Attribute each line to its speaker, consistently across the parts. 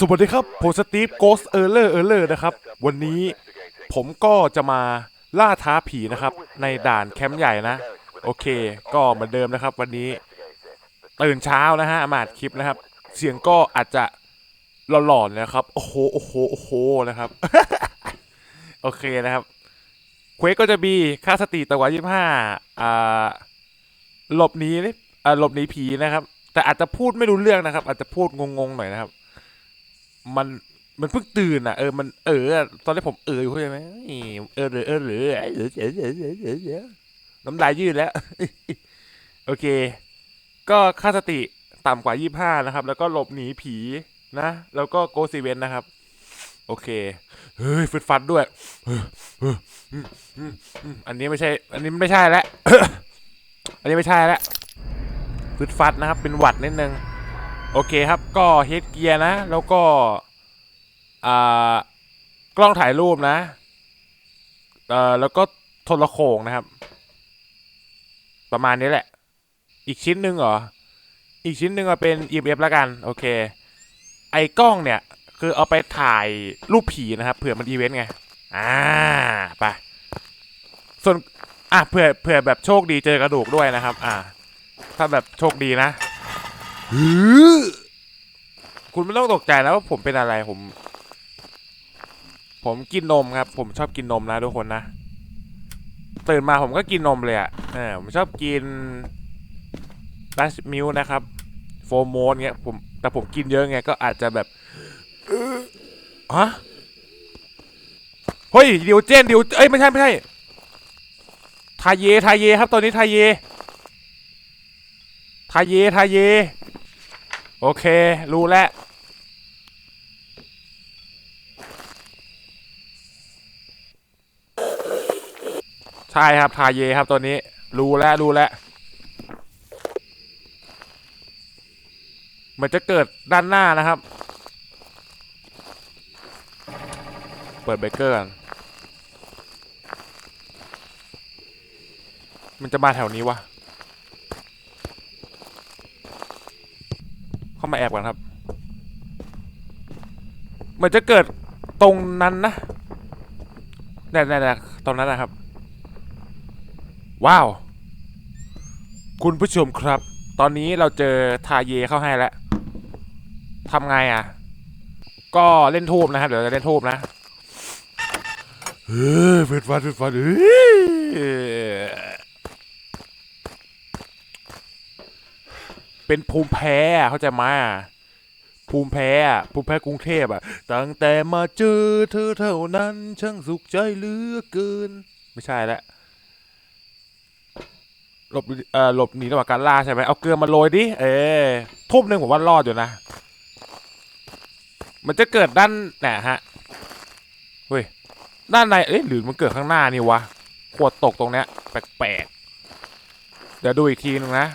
Speaker 1: สวัสดีครับผมสตีฟโกสเออร์เลอร์เออร์เลอร์นะครับ วันนี้ผมก็จะมาล่าท้าผีนะครับ ในด่านแคมป์ใหญ่นะ โอเค ก็เหมือนเดิมนะครับ วันนี้ตื่นเช้านะฮะมาดคลิปนะครับ เสียงก็อาจจะหลอนๆนะครับ โอ้โหโอ้โหโอ้โหนะครับ โอเคนะครับเควสก็จะมีค่าสติต่ำกว่ายี่ห้าอ่าหลบหนีนี่อ่าหลบหนีผีนะครับ แต่อาจจะพูดไม่รู้เรื่องนะครับ อาจจะพูดงงๆหน่อยนะครับ มันมันเพิ่งตื่นอะเออมันเออตอนนี้ผมเอออยู่เข้าใจไหมเออหรือเออหรือเออเออเออเออเออเอเน้ำลายยืดแล้ว โอเค ก็ค่าสติต่ำกว่ายี่ห้านะครับ แล้วก็หลบหนีผีนะ แล้วก็โกซีเวนนะครับ โอเค เฮ้ยฟึดฟัดด้วย อันนี้ไม่ใช่ อันนี้ไม่ใช่แล้วอันนี้ไม่ใช่แล้วฟึดฟัดนะครับ เป็นหวัดนิดนึง โอเคครับก็เฮดเกียร์นะ แล้วก็อ่ากล้องถ่ายรูปนะเอ่อแล้วก็โทรโขงนะครับ ประมาณนี้แหละ อีกชิ้นหนึ่งเหรอ อีกชิ้นหนึ่งเป็น EMF แล้วกัน โอเค ไอ้กล้องเนี่ย คือเอาไปถ่ายรูปผีนะครับเผื่อมันอีเวนต์ไง อ่าไปส่วนอะเผื่อเผื่อแบบโชคดีเจอกระดูกด้วยนะครับ อ่า ถ้าแบบโชคดีนะ คุณไม่ต้องตกใจนะว่าผมเป็นอะไรผม ผมกินนมครับ ผมชอบกินนมนะทุกคนนะตื่นมาผมก็กินนมเลยอะ่ะผมชอบกินดัชมิลนะครับ โฟโมนเงี้ยผมแต่ผมกินเยอะไงก็อาจจะแบบอ่อฮะเฮ้ยเดียวเจนเดียวเอ้ยไม่ใช่ไม่ใช่ทาเยทาเยครับตอนนี้ทาเย ทาเยทาเยโอเค รู้แล้ว ใช่ครับ ทาเยครับตัวนี้ รู้แล้วรู้แล้วมันจะเกิดด้านหน้านะครับ เปิดเบรกเกอร์ก่อนมันจะมาแถวนี้วะ เข้ามาแอบก่อนครับ เหมือนจะเกิดตรงนั้นนะเนี่ยนี่ตรงนั้นนะครับ ว้าว คุณผู้ชมครับ ตอนนี้เราเจอทาเยเข้าให้แล้วทำไงอะ ก็เล่นทูบนะครับ เดี๋ยวจะเล่นทูบนะเฮ้ยเฟิดฟันเฟิดฟันเฮ้ย เป็นภูมิแพ้เข้าใจไหมภูมิแพ้ภูมิแพ้กรุงเทพอะ ตั้งแต่มาเจอเธอเท่านั้นช่างสุขใจเหลือเกิน ไม่ใช่แล้วหลบเอ่อหลบหนีระหว่างการล่าใช่ไหมเอาเกลือมาโรยดิ เออทุ่มหนึ่งผมว่ารอดอยู่นะ มันจะเกิดด้านไหนฮะเฮ้ยด้านในเอ๊ะหรือมันเกิดข้างหน้านี่วะขวดตกตรงเนี้ยแปลกๆเดี๋ยวดูอีกทีนึงนะ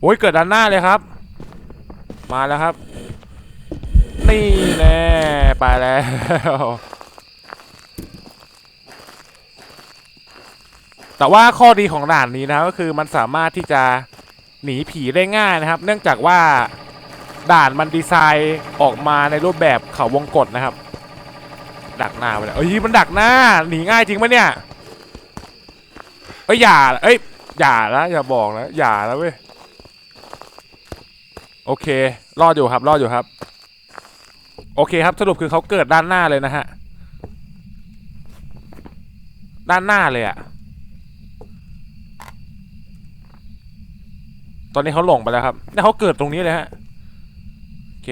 Speaker 1: โอ้ยเกิดด้านหน้าเลยครับ มาแล้วครับ นี่แน่ไปแล้วแต่ว่าข้อดีของด่านนี้นะครับก็คือมันสามารถที่จะหนีผีได้ง่ายนะครับ เนื่องจากว่าด่านมันดีไซน์ออกมาในรูปแบบเขาวงกฏนะครับ ดักหน้าไปแล้วเอ้ยมันดักหน้าหนีง่ายจริงปะเนี่ยเอ้ยอย่าเอ้ยอย่านะอย่าบอกนะอย่านะเว้ย โอเค รอดอยู่ครับ รอดอยู่ครับ โอเคครับ สรุปคือเขาเกิดด้านหน้าเลยนะฮะ ด้านหน้าเลยอะตอนนี้เขาหลงไปแล้วครับนี่เขาเกิดตรงนี้เลยฮะ โอเค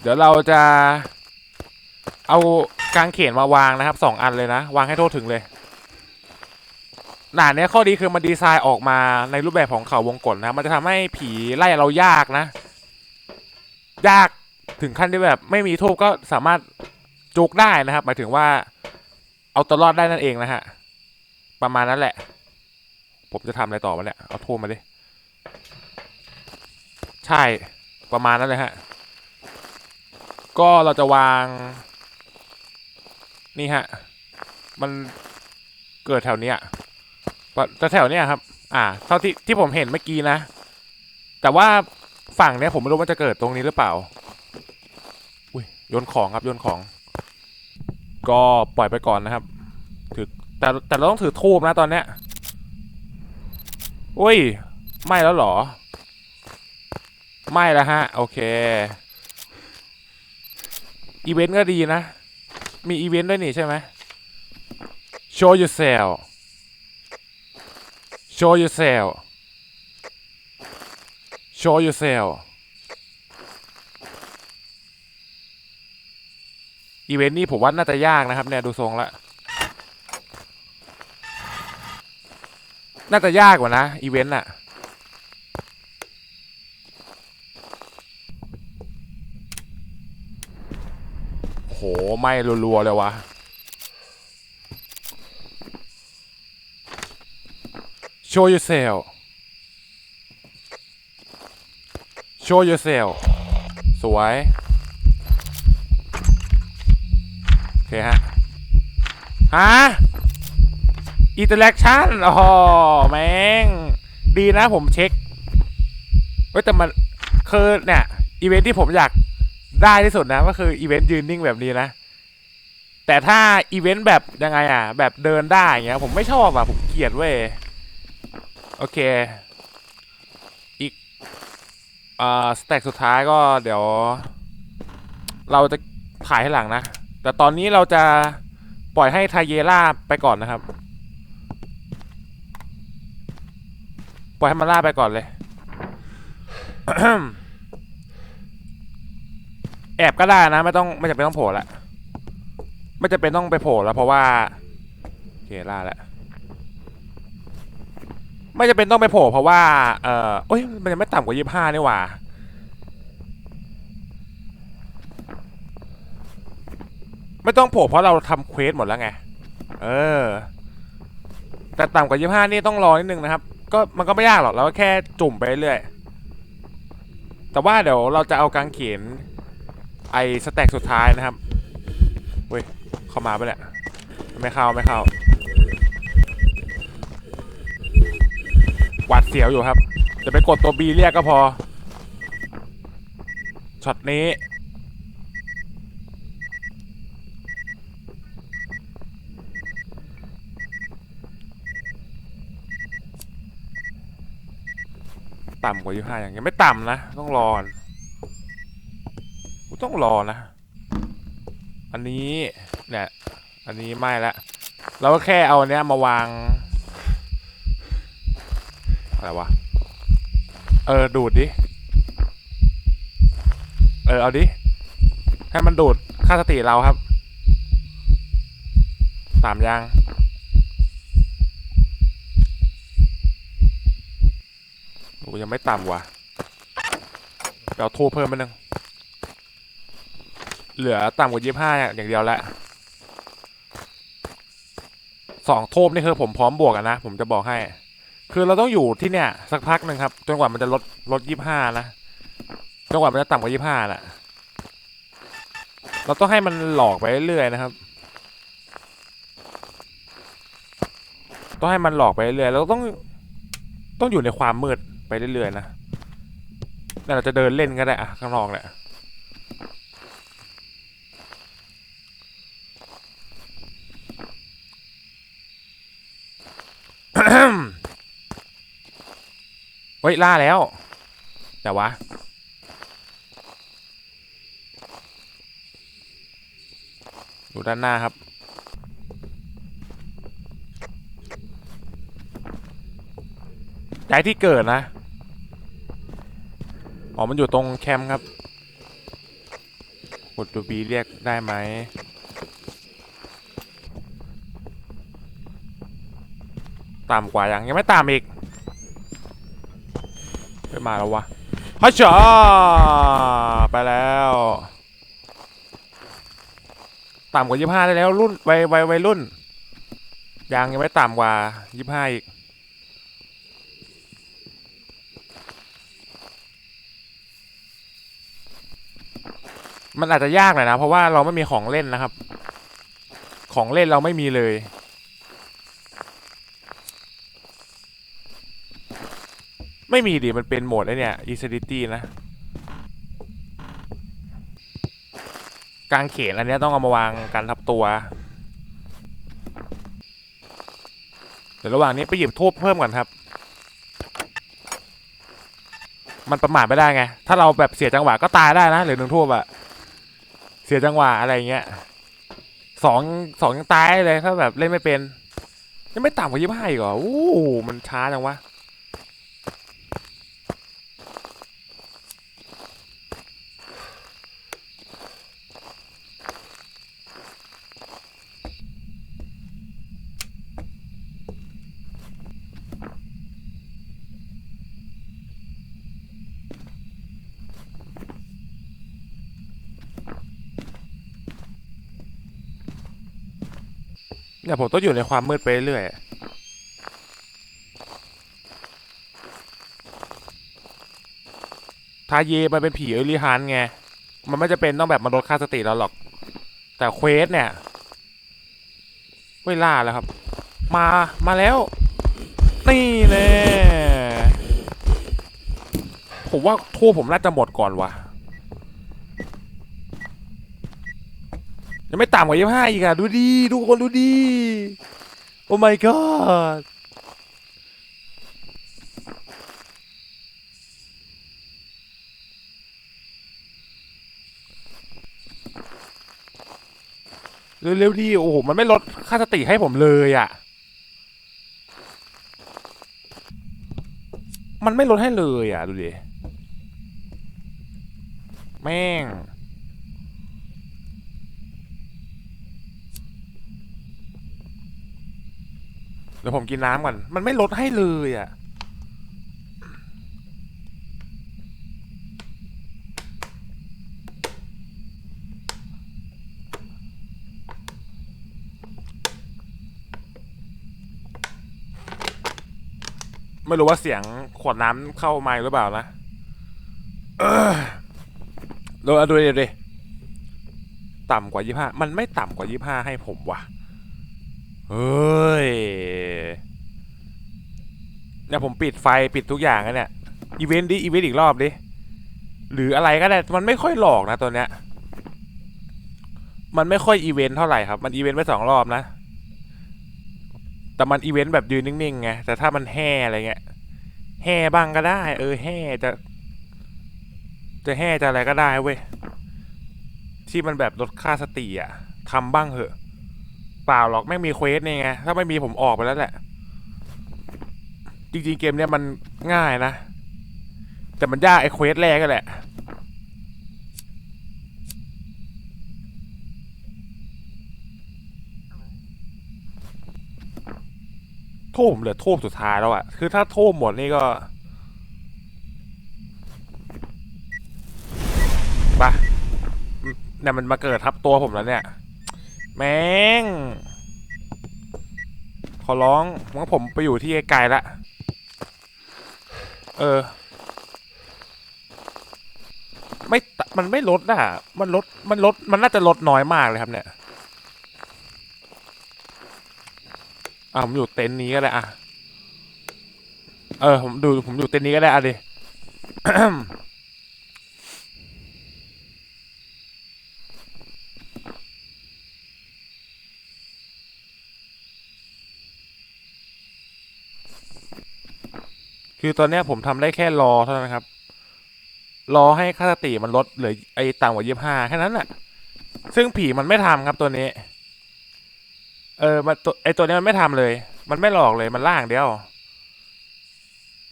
Speaker 1: เดี๋ยวเราจะ เอากางเขนมาวางนะครับสองอันเลยนะ วางให้โทษถึงเลย ด่านเนี้ยข้อดีคือมันดีไซน์ออกมาในรูปแบบของเขาวงกลนะ มันจะทำให้ผีไล่เรายากนะ ยากถึงขั้นที่แบบ ไม่มีทูบก็สามารถจุกได้นะครับหมายถึงว่า เอาตัวรอดได้นั่นเองนะฮะ ประมาณนั้นแหละ ผมจะทำอะไรต่อมาเนี่ยเอาทูบมาดิใช่ประมาณนั้นเลยฮะ ก็เราจะวาง นี่ฮะ มันเกิดแถวเนี้ยปะ แต่แถวเนี้ยครับ อ่า เท่าที่ที่ผมเห็นเมื่อกี้นะ แต่ว่าฝั่งเนี้ยผมไม่รู้มันจะเกิดตรงนี้หรือเปล่า อุ้ยโยนของครับโยนของ ก็ปล่อยไปก่อนนะครับ ถือแต่แต่เราต้องถือทูบนะตอนเนี้ย อุ้ย ไม่แล้วหรอ ไม่แล้วฮะ โอเค อีเวนต์ก็ดีนะ มีอีเวนต์ด้วยนี่ใช่ไหม show yourself show yourself show yourself อีเวนต์นี่ผมว่าน่าจะยากนะครับเนี่ยดูทรงละน่าจะยากกว่านะอีเวนต์อะโหไม่รัวๆเลยวะ show yourself show yourself สวย โอเคฮะ ฮะอินเตอร์แอคชั่นอ๋อแม่ง ดีนะผมเช็คเว้ย แต่มันคือเนี่ย อีเวนท์ที่ผมอยากได้ที่สุดนะ ก็คืออีเวนต์ยืนนิ่งแบบนี้นะ แต่ถ้าอีเวนต์แบบยังไงอะ แบบเดินได้อย่างเงี้ย ผมไม่ชอบอะ ผมเกลียดเว้ย โอเค อีก อ่า สแต็กสุดท้ายก็เดี๋ยว เราจะถ่ายให้หลังนะ แต่ตอนนี้เราจะปล่อยให้ทาเยล่าไปก่อนนะครับ ปล่อยให้มันล่าไปก่อนเลย แอบก็ได้นะ ไม่ต้องไม่จำเป็นต้องโผล่ละ ไม่จำเป็นต้องไปโผล่แล้วเพราะว่า โอเคล่าแล้ว ไม่จะเป็นต้องไปโผล่เพราะว่า เออโอ้ยมันยังไม่ต่ำกว่ายี่ห้านี่หว่า ไม่ต้องโผล่เพราะเราทำเควสหมดแล้วไง เออ แต่ต่ำกว่ายี่ห้านี่ต้องรอนิดนึงนะครับ ก็มันก็ไม่ยากหรอกเราก็แค่จุ่มไปเรื่อย แต่ว่าเดี๋ยวเราจะเอากางเขนไอสแต็กสุดท้ายนะครับเว้ยเข้ามาไปะเนี่ยไม่เข้าไม่เข้า เสียวอยู่ครับจะไปกดตัวบีเรียกก็พอช็อตนี้ต่ำกว่ายี่ห้าอย่างเงี้ยไม่ต่ำนะ ต้องรอกูต้องรอนะ อันนี้เนี่ยอันนี้ไม่ละเราก็แค่เอาเนี้ยมาวาง อะไรวะ เออ ดูดดิ เออ เอาดิ ให้มันดูดค่าสติเราครับ สามยาง โอ้ยังไม่ต่ำว่ะเดี๋ยวโทรเพิ่มไปหนึ่งเหลือต่ำกว่ายี่ห้าอย่างเดียวแหละสองโทบนี่คือผมพร้อมบวกอะนะ ผมจะบอกให้ คือเราต้องอยู่ที่เนี่ยสักพักหนึ่งครับ จนกว่ามันจะลดลดยี่ห้านะจนกว่ามันจะต่ำกว่ายี่ห้าแหละเราต้องให้มันหลอกไปเรื่อยๆนะครับ ต้องให้มันหลอกไปเรื่อยเราต้องต้องอยู่ในความมืดไปเรื่อยๆนะแล้วเราจะเดินเล่นก็ได้อะข้างนอกแหละ เฮ้ยล่าแล้ว แต่วะอยู่ด้านหน้าครับ ย้ายที่เกิดนะ อ๋อ มันอยู่ตรงแคมป์ครับกดตัวบีเรียกได้ไหมต่ำกว่ายังยังไม่ต่ำอีก มาแล้ววะฮัชชาไปแล้วต่ำกว่ายี่ห้าได้แล้วรุ่นวัยวัยวัยรุ่นยังยังไม่ต่ำกว่ายี่ห้าอีกมันอาจจะยากหน่อยนะ เพราะว่าเราไม่มีของเล่นนะครับ ของเล่นเราไม่มีเลย ไม่มีดิมันเป็นโหมดไอเนี่ย Insanity นะ กลางเขนอันเนี้ยต้องเอามาวางกันทับตัว เดี๋ยวระหว่างนี้ไปหยิบทูบเพิ่มก่อนครับ มันประมาทไม่ได้ไง ถ้าเราแบบเสียจังหวะก็ตายได้นะเหลือหนึ่งทูบอะเสียจังหวะอะไรเงี้ยสองสองยังตายเลยถ้าแบบเล่นไม่เป็น ยังไม่ต่ำกว่ายี่ห้าอีกเหรอ อู้มันช้าจังวะ เนี่ผมต้องอยู่ในความมืดไปเรื่อยทาเยมันเป็นผีเอลิฮันไง มันไม่จะเป็นต้องแบบมาลดค่าสติเราหรอก แต่เควสเนี่ยเวลาแล้วครับ มา มาแล้ว นี่แน่ผมว่าทั่วผมน่าจะหมดก่อนวะ ยังไม่ต่ำกว่ายี่ห้าอีกอะดูดีทุกคนดูดีโอ้ my god เร็วๆดีโอ้โห มันไม่ลดค่าสติให้ผมเลยอะ่ะ มันไม่ลดให้เลยอะ ดูดิ แม่ง เดี๋ยวผมกินน้ำก่อน มันไม่ลดให้เลยอะ ไม่รู้ว่าเสียงขวดน้ำเข้าไมค์หรือเปล่านะเออดูเอาดูดิดิต่ำกว่ายี่ห้ามันไม่ต่ำกว่ายี่ห้าให้ผมว่ะ เฮ้ยเนี่ยผมปิดไฟปิดทุกอย่างแล้วเนี่ย อีเวนต์ดิ อีเวนต์อีกรอบดิ หรืออะไรก็ได้ มันไม่ค่อยหลอกนะตัวเนี้ย มันไม่ค่อยอีเวนต์เท่าไหร่ครับ มันอีเวนต์ไปสองรอบนะ แต่มันอีเวนต์แบบยืนนิ่งๆไง แต่ถ้ามันแห่อะไรเงี้ย แห่บ้างก็ได้ เออแห่จะ จะแห่จะอะไรก็ได้เว้ย ที่มันแบบลดค่าสติอะทำบ้างเหอะ ปล่าหรอกไม่งมีเควสนี่ไงถ้าไม่มีผมออกไปแล้วแหละ จริงๆเกมเนี้ยมันง่ายนะ แต่มันยากไอ้เควสแรกก็แหละโท่มเหลือโท่มสุดท้ายแล้วอะคือถ้าโท่มหมดนี่ก็ปะเนี่ยมันมาเกิดทับตัวผมแล้วเนี่ย แม่ง อร้องงั้นผมไปอยู่ที่ไกลๆละเออ ไม่ มันไม่ลดอะ มันลด มันลด มันน่าจะลดน้อยมากเลยครับเนี่ยอะผมอยู่เต็นท์นี้ก็ได้อะ เออ ผมดู ผมอยู่เต็นท์นี้ก็ได้อะดิ คือตอนนี้ผมทำได้แค่รอเท่านั้นครับ รอให้ค่าสติมันลดเหลือไอ้ต่ำกว่ายี่ห้าแค่นั้นแหละซึ่งผีมันไม่ทำครับตัวนี้ เออมันตัวไอตัวนี้มันไม่ทำเลย มันไม่หลอกเลยมันล่าอย่างเดียว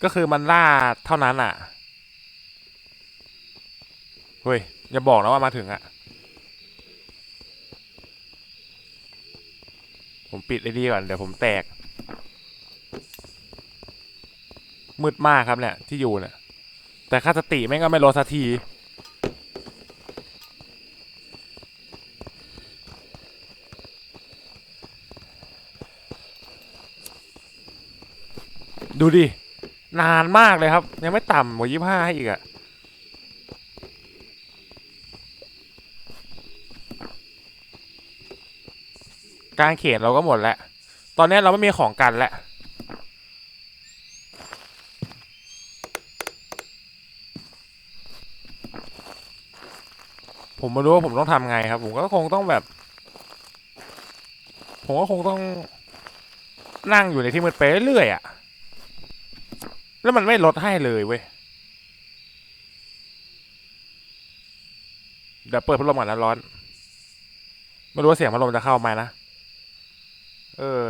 Speaker 1: ก็คือมันล่าเท่านั้นอะเฮ้ยอย่าบอกนะว่ามาถึงอะ ผมปิดไอ้ดีก่อนเดี๋ยวผมแตก มืดมากครับเนี่ยที่อยู่เนี่ยแต่ค่าสติแม่งก็ไม่ลดสักทีดูดิ นานมากเลยครับ ยังไม่ต่ำกว่ายี่ห้าให้อีกอะกางเขียนเราก็หมดแล้ว ตอนนี้เราไม่มีของกันแล้ว ผมไม่รู้ว่าผมต้องทำไงครับ ผมก็คงต้องแบบ ผมก็คงต้องนั่งอยู่ในที่มืดไปเรื่อยอะ่ะแล้วมันไม่ลดให้เลยเว้ยเดี๋ยวเปิดพัดลมก่อนนะร้อน ไม่รู้ว่าเสียงพัดลมจะเข้าไหมนะ เออ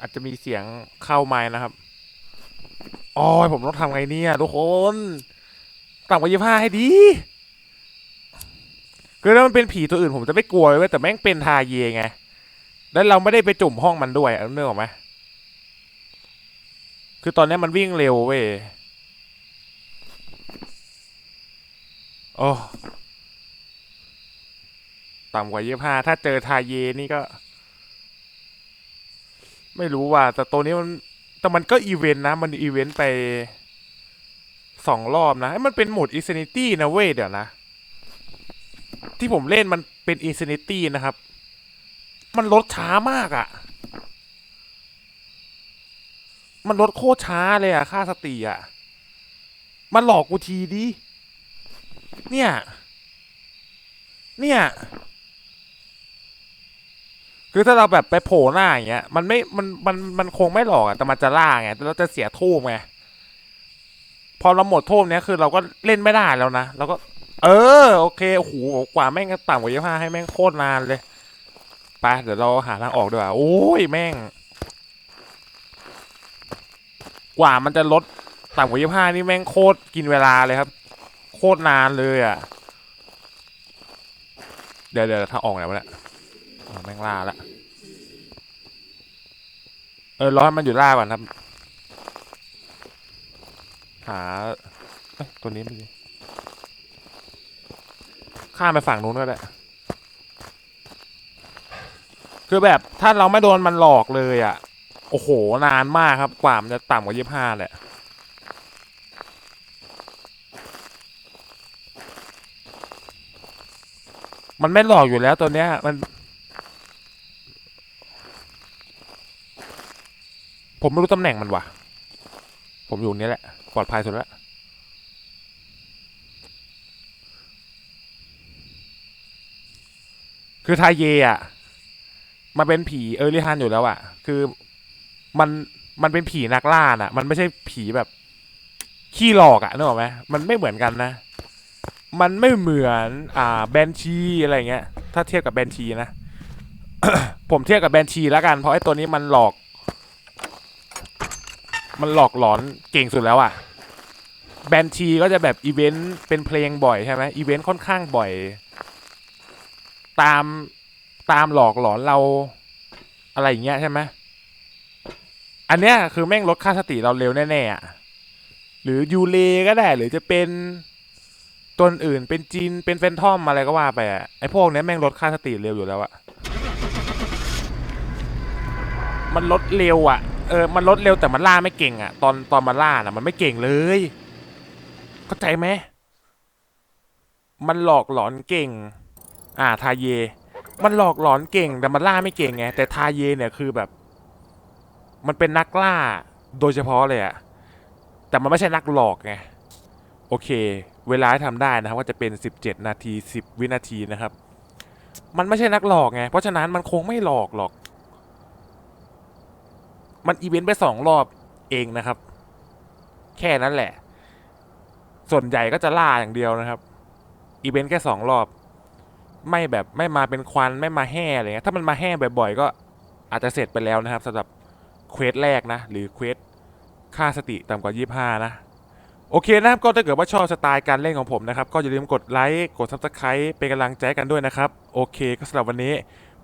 Speaker 1: อาจจะมีเสียงเข้าไหมนะครับโอ้ยผมต้องทำไงเนี่ยทุกคน ต่ำกว่ายี่ห้าให้ดีคือถ้ามันเป็นผีตัวอื่นผมจะไม่กลัวเลยเว้แต่แม่งเป็นทาเยไง แล้วเราไม่ได้ไปจุ่มห้องมันด้วยอะนึกออกไหมคือตอนนี้มันวิ่งเร็วเว้ยโอ้ต่ำกว่ายี่ห้าถ้าเจอทาเยนี่ก็ ไม่รู้ว่า แต่ตัวนี้มัน แต่มันก็อีเวนต์นะ มันอีเวนต์ไป สองรอบนะเอ้มันเป็นโหมดอิน i นิตี้นะเว้ยเดี๋ยวนะ ที่ผมเล่นมันเป็นอิน i นิตี้นะครับ มันลดช้ามากอะ่ะ มันลดโคตรช้าเลยอะ่ะ ค่าสติอะ่ะ มันหลอกกูทีดิ เนี่ย เนี่ยคือถ้าเราแบบไปโผล่หน้าอย่างเงี้ยมันไม่ มัน มัน มันคงไม่หลอกอะแต่มันจะล่าไง แต่เราจะเสียทูบไง พอเราหมดโทษเนี้ยคือเราก็เล่นไม่ได้แล้วนะเราก็ เออ โอเคโอ้โหกว่าแม่งต่ำกว่ายี่ห้าให้แม่งโคตรนานเลยไปเดี๋ยวเราหาทางออกดีกว่าโอ้ยแม่ง กว่ามันจะลดต่ำกว่ายี่ห้านี่แม่งโคตรกินเวลาเลยครับ โคตรนานเลยอะเดี๋ยวเดี๋ยวทางออกไหนวะเนี่ยแม่งล่าละเออรอให้มันอยู่ล่าก่อนครับ หาตัวนี้ม่ดีข้ามไปฝั่งนู้นก็ได้ คือแบบถ้าเราไม่โดนมันหลอกเลยอะ โอ้โห นานมากครับ กว่ามันจะต่ำกว่ายี่ห้าแหละ มันไม่หลอกอยู่แล้วตัวเนี้ย มัน ผมไม่รู้ตำแหน่งมันว่ะ ผมอยู่นี่แหละ ปลอดภัยสุดแล้วคือทาเยอะมันเป็นผีเออริฮันอยู่แล้วอะ คือมันมันเป็นผีนักล่าน่ะ มันไม่ใช่ผีแบบขี้หลอกอะนึกออกไหมมันไม่เหมือนกันนะ มันไม่เหมือนอ่าแบนชีอะไรเงี้ย ถ้าเทียบกับแบนชีนะ ผมเทียบกับแบนชีแล้วกัน เพราะไอ้ตัวนี้มันหลอก มันหลอกหลอนเก่งสุดแล้วอะ่ะแบนชีก็จะแบบอีเวนต์เป็นเพลงบ่อยใช่ไหมอีเวนต์ค่อนข้างบ่อย ตามตามหลอกหลอนเราอะไรอย่างเงี้ยใช่ไหมอันเนี้ยคือแม่งลดค่าสติเราเร็วแน่ๆอะหรือยูเลก็ได้ หรือจะเป็นตัวอื่นเป็นจีนเป็นเฟนทอมอะไรก็ว่าไปอะไอพวกเนี้ยแม่งลดค่าสติเร็วอยู่แล้วอะมันลดเร็วอะ เออมันลดเร็วแต่มันล่าไม่เก่งอะตอนตอนมันล่าน่ะมันไม่เก่งเลยเข้าใจไหมมันหลอกหลอนเก่ง อ่าทาเย มันหลอกหลอนเก่งแต่มันล่าไม่เก่งไงแต่ทาเยเนี่ยคือแบบ มันเป็นนักล่าโดยเฉพาะเลยอะแต่มันไม่ใช่นักหลอกไงโอเค เวลาที่ทำได้นะครับก็จะเป็น 17 นาที 10 วินาทีนะครับ มันไม่ใช่นักหลอกไงเพราะฉะนั้นมันคงไม่หลอกหรอก มันอีเวนต์ไปสองรอบเองนะครับ แค่นั้นแหละ ส่วนใหญ่ก็จะล่าอย่างเดียวนะครับ อีเวนต์แค่สองรอบ ไม่แบบไม่มาเป็นควันไม่มาแห่อะไรเงี้ยถ้ามันมาแห่บ่อยๆ ก็อาจจะเสร็จไปแล้วนะครับสำหรับเควสแรกนะ หรือเควสค่าสติต่ำกว่า 25 นะ โอเคนะครับ ก็ถ้าเกิดว่าชอบสไตล์การเล่นของผมนะครับ ก็อย่าลืมกดไลค์ กด Subscribe เป็นกำลังใจกันด้วยนะครับ โอเค ก็สำหรับวันนี้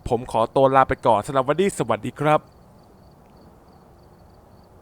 Speaker 1: ผมขอตัวลาไปก่อนสำหรับวันนี้สวัสดีครับ